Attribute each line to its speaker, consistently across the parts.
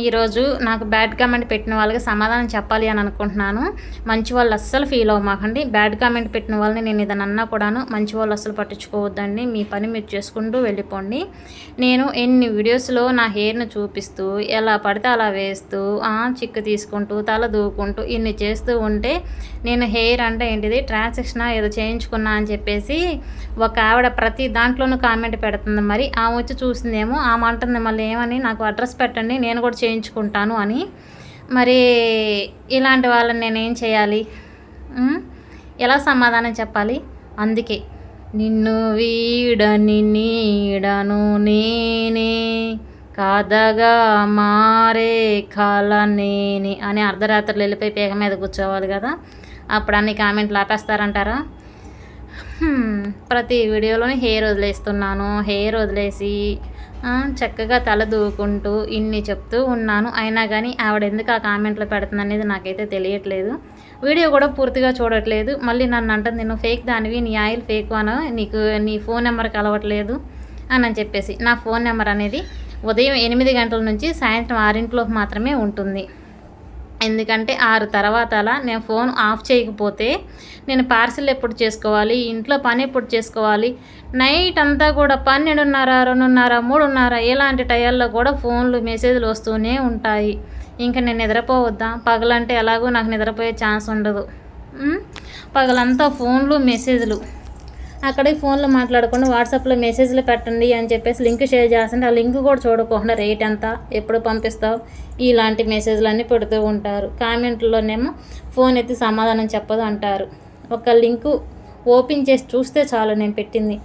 Speaker 1: ఈరోజు నాకు bad comment పెట్టిన వాళ్ళకి సమాధానం చెప్పాలి అని అనుకుంటున్నాను. మంచి వాళ్ళు అస్సలు ఫీల్ అవ్వమాకండి. బ్యాడ్ కామెంట్ పెట్టిన వాళ్ళని నేను ఇదని అన్నా కూడాను మంచి వాళ్ళు అస్సలు పట్టించుకోవద్దండి. మీ పని మీరు చేసుకుంటూ వెళ్ళిపోండి. నేను ఎన్ని వీడియోస్లో నా హెయిర్ను చూపిస్తూ ఎలా పడితే అలా వేస్తూ ఆ, చిక్కు తీసుకుంటూ తల దూకుంటూ ఇన్ని చేస్తూ ఉంటే నేను హెయిర్ అంటే ఏంటిది? ట్రాన్సాక్షన్? ఏదో చేయించుకున్నా అని చెప్పేసి ఒక ఆవిడ ప్రతి దాంట్లోనూ కామెంట్ పెడుతుంది. మరి ఆమె వచ్చి చూసిందేమో ఆమె అంటుంది. మళ్ళీ ఏమని? నాకు అడ్రస్ పెట్టండి. నేను కూడా చేయించుకుంటాను అని. మరి ఇలాంటి వాళ్ళని నేనేం చేయాలి? ఎలా సమాధానం చెప్పాలి? అందుకే. నిన్ను వీడని నీడను నేనే కాదగా మారే కాల నేనే అని అర్ధరాత్రులు వెళ్ళిపోయి పేగ మీద కూర్చోవాలి కదా. అప్పుడు అన్ని కామెంట్లు ఆపేస్తారంటారా? ప్రతి వీడియోలోని హెయిర్ వదిలేస్తున్నాను హెయిర్ వదిలేసి చక్కగా తల దూకుంటూ ఇన్ని చెప్తూ ఉన్నాను. అయినా కానీ ఆవిడ ఎందుకు ఆ కామెంట్లో పెడుతుంది అనేది నాకైతే తెలియట్లేదు. వీడియో కూడా పూర్తిగా చూడట్లేదు. మళ్ళీ నన్ను అంటుంది నేను ఫేక్ దానివి నీ ఆయిల్ ఫేక్ అను నీకు నీ ఫోన్ నెంబర్ కలవట్లేదు అని అని చెప్పేసి నా ఫోన్ నెంబర్ అనేది ఉదయం ఎనిమిది గంటల నుంచి సాయంత్రం ఆరింట్లోకి మాత్రమే ఉంటుంది. ఎందుకంటే ఆరు తర్వాత అలా నేను ఫోన్ ఆఫ్ చేయకపోతే నేను పార్సిల్ ఎప్పుడు చేసుకోవాలి ఇంట్లో పని ఎప్పుడు చేసుకోవాలి నైట్ అంతా కూడా పన్నెండున్నర రెండున్నర మూడున్నర ఇలాంటి టయాల్లో కూడా ఫోన్లు మెసేజ్లు వస్తూనే ఉంటాయి. ఇంకా నేను నిద్రపోవద్దా? పగలంటే ఎలాగో నాకు నిద్రపోయే ఛాన్స్ ఉండదు. పగలంతా ఫోన్లు మెసేజ్లు. అక్కడే ఫోన్లో మాట్లాడకుండా వాట్సాప్లో మెసేజ్లు పెట్టండి అని చెప్పేసి లింక్ షేర్ చేస్తుంటే ఆ లింక్ కూడా చూడకుండా రేట్ ఎంత ఎప్పుడు పంపిస్తావు ఇలాంటి మెసేజ్లు అన్నీ పెడుతూ ఉంటారు. కామెంట్లోనేమో ఫోన్ ఎత్తి సమాధానం చెప్పదు అంటారు. ఒక లింకు ఓపెన్ చేసి చూస్తే చాలు నేను పెట్టింది.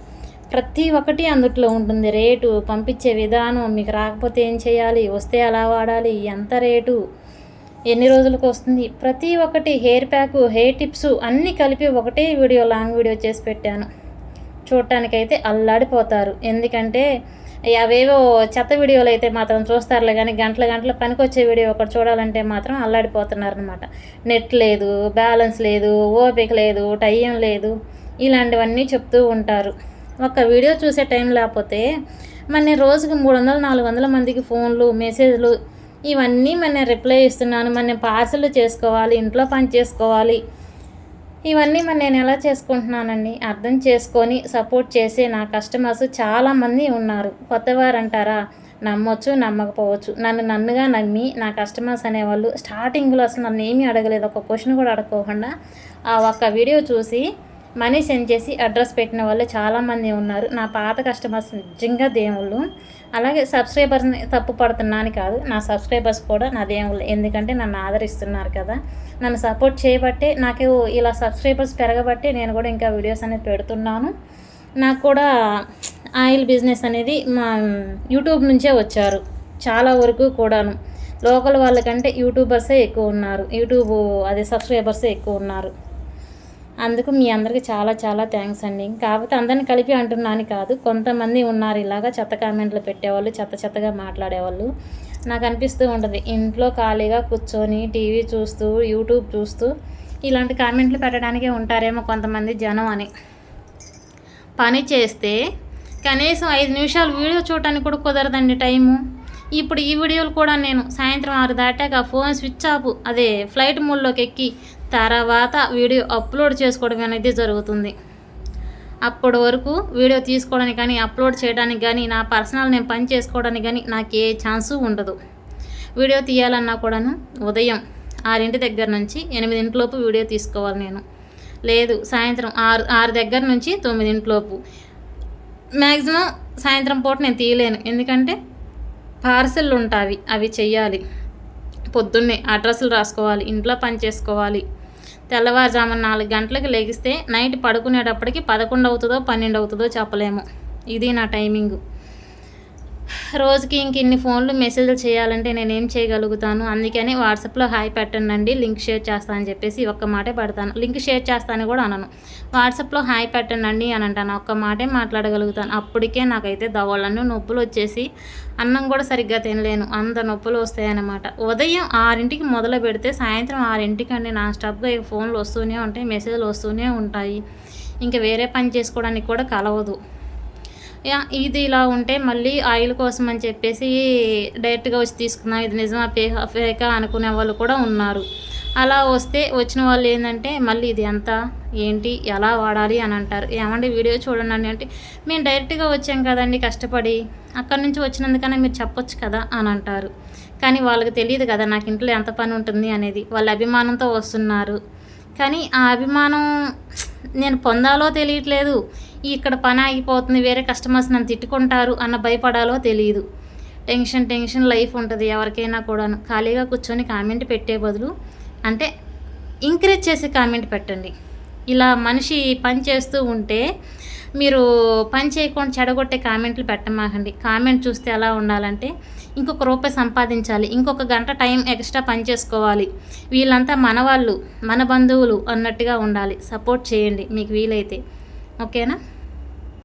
Speaker 1: ప్రతి ఒక్కటి అందుట్లో ఉంటుంది. రేటు పంపించే విధానం మీకు రాకపోతే ఏం చేయాలి వస్తే ఎలా వాడాలి ఎంత రేటు ఎన్ని రోజులకు వస్తుంది ప్రతి ఒక్కటి హెయిర్ ప్యాకు హెయిర్ టిప్స్ అన్నీ కలిపి ఒకటే వీడియో లాంగ్ వీడియో చేసి పెట్టాను. చూడటానికైతే అల్లాడిపోతారు. ఎందుకంటే అవేవో చెత్త వీడియోలు అయితే మాత్రం చూస్తారులే కానీ గంటల గంటల పనికొచ్చే వీడియో ఒకటి చూడాలంటే మాత్రం అల్లాడిపోతున్నారు అనమాట నెట్ లేదు బ్యాలెన్స్ లేదు ఓపిక లేదు టైం లేదు ఇలాంటివన్నీ చెప్తూ ఉంటారు. ఒక వీడియో చూసే టైం లేకపోతే మన రోజుకి మూడు వందలు నాలుగు వందల మందికి ఫోన్లు మెసేజ్లు ఇవన్నీ మన రిప్లై ఇస్తున్నాను. మన పార్సల్ చేసుకోవాలి ఇంట్లో పని చేసుకోవాలి. ఇవన్నీ మరి నేను ఎలా చేసుకుంటున్నానండి? అర్థం చేసుకొని సపోర్ట్ చేసే నా కస్టమర్స్ చాలామంది ఉన్నారు. కొత్తవారు అంటారా నమ్మొచ్చు నమ్మకపోవచ్చు. నన్ను నన్నుగా నమ్మి నా కస్టమర్స్ అనేవాళ్ళు స్టార్టింగ్లో అసలు నన్ను ఏమీ అడగలేదు. ఒక క్వశ్చన్ కూడా అడగకోకుండా ఆ ఒక్క వీడియో చూసి మనీ సెండ్ చేసి అడ్రస్ పెట్టిన వాళ్ళు చాలామంది ఉన్నారు. నా పాత కస్టమర్స్ నిజంగా దేవుళ్ళు. అలాగే సబ్స్క్రైబర్స్ని తప్పు పడుతున్నాను కాదు. నా సబ్స్క్రైబర్స్ కూడా నా దేవుళ్ళు. ఎందుకంటే నన్ను ఆదరిస్తున్నారు కదా. నన్ను సపోర్ట్ చేయబట్టే నాకు ఇలా సబ్స్క్రైబర్స్ పెరగబట్టే నేను కూడా ఇంకా వీడియోస్ అనేది పెడుతున్నాను. నాకు కూడా ఆయిల్ బిజినెస్ అనేది మా యూట్యూబ్ నుంచే వచ్చారు. చాలా వరకు కూడాను. లోకల్ వాళ్ళకంటే యూట్యూబర్సే ఎక్కువ ఉన్నారు. యూట్యూబ్ అదే సబ్స్క్రైబర్సే ఎక్కువ ఉన్నారు. అందుకు మీ అందరికీ చాలా చాలా థ్యాంక్స్ అండి. కాకపోతే అందరిని కలిపి అంటున్నాను కాదు కొంతమంది ఉన్నారు ఇలాగా చెత్త కామెంట్లు పెట్టేవాళ్ళు చెత్త చెత్తగా మాట్లాడేవాళ్ళు. నాకు అనిపిస్తూ ఉంటుంది ఇంట్లో ఖాళీగా కూర్చొని టీవీ చూస్తూ యూట్యూబ్ చూస్తూ ఇలాంటి కామెంట్లు పెట్టడానికే ఉంటారేమో కొంతమంది జనం అని. పని చేస్తే కనీసం ఐదు నిమిషాలు వీడియో చూడటానికి కూడా కుదరదండి టైము. ఇప్పుడు ఈ వీడియోలు కూడా నేను సాయంత్రం ఆరు దాటాక ఫోన్ స్విచ్ ఆఫ్ అదే ఫ్లైట్ మోడ్లోకి ఎక్కి తర్వాత వీడియో అప్లోడ్ చేసుకోవడం అనేది జరుగుతుంది. అప్పటి వరకు వీడియో తీసుకోవడానికి కానీ అప్లోడ్ చేయడానికి కానీ నా పర్సనల్ నేను పని చేసుకోవడానికి కానీ నాకు ఏ ఛాన్సు ఉండదు. వీడియో తీయాలన్నా కూడాను ఉదయం ఆరింటి దగ్గర నుంచి ఎనిమిదింటిలోపు వీడియో తీసుకోవాలి నేను. లేదు సాయంత్రం ఆరు ఆరు దగ్గర నుంచి తొమ్మిదింటిలోపు. మ్యాక్సిమం సాయంత్రం పూట నేను తీయలేను. ఎందుకంటే పార్సెల్ ఉంటాయి అవి చెయ్యాలి. పొద్దున్నే అడ్రస్లు రాసుకోవాలి ఇంట్లో పని చేసుకోవాలి. తెల్లవారుజామున నాలుగు గంటలకు లెగిస్తే నైట్ పడుకునేటప్పటికి పదకొండు అవుతుందో పన్నెండు అవుతుందో చెప్పలేము. ఇది నా టైమింగు. రోజుకి ఇంక ఇన్ని ఫోన్లు మెసేజ్లు చేయాలంటే నేను ఏం చేయగలుగుతాను? అందుకని వాట్సాప్లో హాయ్ పెట్టండి లింక్ షేర్ చేస్తాను అని చెప్పేసి ఒక్క మాటే పెడతాను. లింక్ షేర్ చేస్తాను కూడా అనను. వాట్సాప్లో హాయ్ పెట్టండి అని అంటాను. ఒక్క మాటే మాట్లాడగలుగుతాను. అప్పటికే నాకైతే దవళ్ళను నొప్పులు వచ్చేసి అన్నం కూడా సరిగ్గా తినలేను. అంత నొప్పులు వస్తాయన్నమాట. ఉదయం ఆరింటికి మొదలు పెడితే సాయంత్రం ఆరింటికి అండి నా స్టాప్గా ఫోన్లు వస్తూనే ఉంటాయి మెసేజ్లు వస్తూనే ఉంటాయి. ఇంకా వేరే పని చేసుకోవడానికి కూడా కలవదు. ఇది ఇలా ఉంటే మళ్ళీ ఆయిల్ కోసం అని చెప్పేసి డైరెక్ట్గా వచ్చి తీసుకున్నాం. ఇది నిజమా ఫే ఫేకా అనుకునే వాళ్ళు కూడా ఉన్నారు. అలా వస్తే వచ్చిన వాళ్ళు ఏంటంటే మళ్ళీ ఇది ఎంత? ఏంటి? ఎలా వాడాలి అని అంటారు. ఏమండి వీడియో చూడండి అంటే మేము డైరెక్ట్గా వచ్చాం కదండి కష్టపడి అక్కడి నుంచి వచ్చినందుకనే మీరు చెప్పొచ్చు కదా అని అంటారు. కానీ వాళ్ళకి తెలియదు కదా నాకు ఇంట్లో ఎంత పని ఉంటుంది అనేది. వాళ్ళ అభిమానంతో వస్తున్నారు. కానీ ఆ అభిమానం నేను పొందాలో తెలియట్లేదు. ఇక్కడ పని ఆగిపోతుంది వేరే కస్టమర్స్ నన్ను తిట్టుకుంటారు అన్న భయపడాలో తెలియదు టెన్షన్ టెన్షన్ లైఫ్ ఉంటుంది ఎవరికైనా కూడాను. ఖాళీగా కూర్చొని కామెంట్ పెట్టే బదులు అంటే ఎంకరేజ్ చేసి కామెంట్ పెట్టండి. ఇలా మనిషి పని చేస్తూ ఉంటే మీరు పని చేయకుండా చెడగొట్టే కామెంట్లు పెట్టమాకండి. కామెంట్ చూస్తే ఎలా ఉండాలంటే ఇంకొక రూపాయి సంపాదించాలి ఇంకొక గంట టైం ఎక్స్ట్రా పని చేసుకోవాలి. వీళ్ళంతా మన వాళ్ళు మన బంధువులు అన్నట్టుగా ఉండాలి. సపోర్ట్ చేయండి మీకు వీలైతే. ఓకేనా?